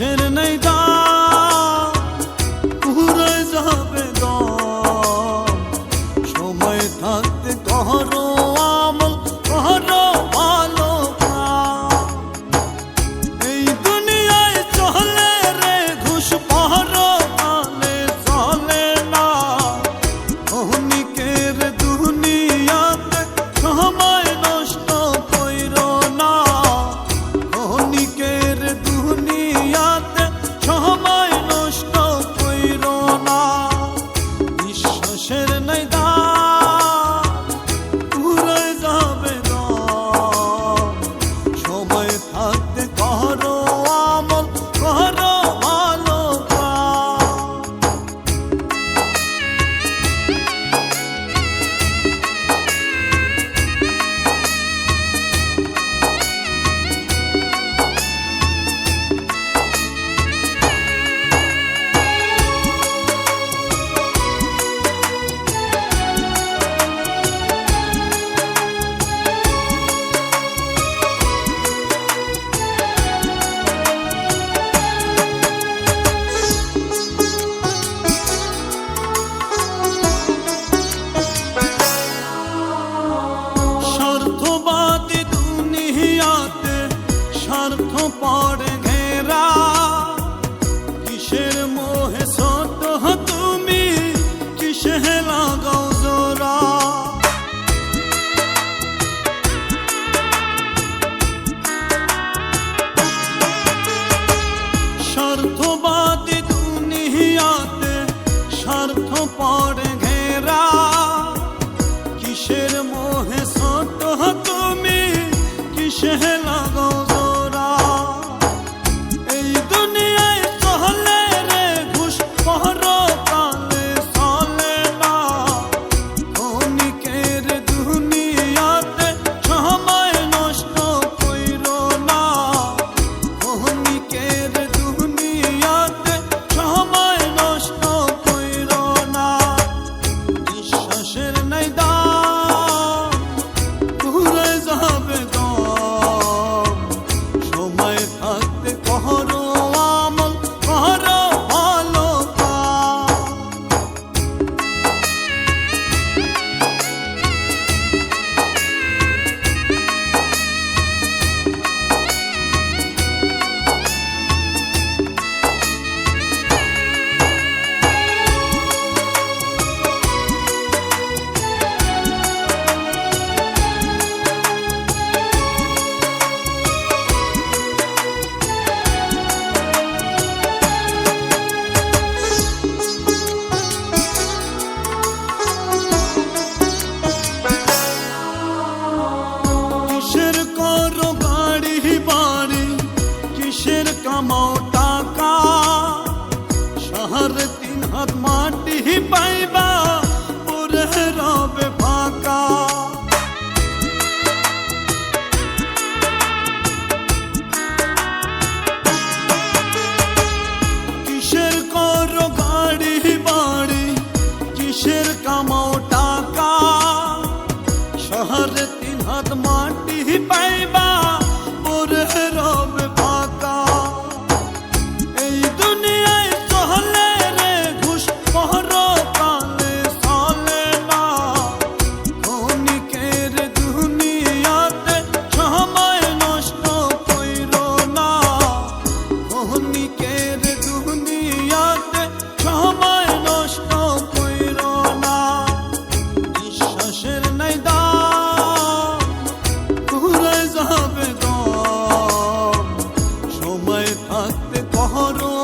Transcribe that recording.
কিসের নেই ঘুরে যাবে সময় থাকতে কহর পর ঘেরা। কিসের মোহে সত তুমি? কিসে লাগো? নাই দা हाथ महात्मा टिही पाइबा। পহরো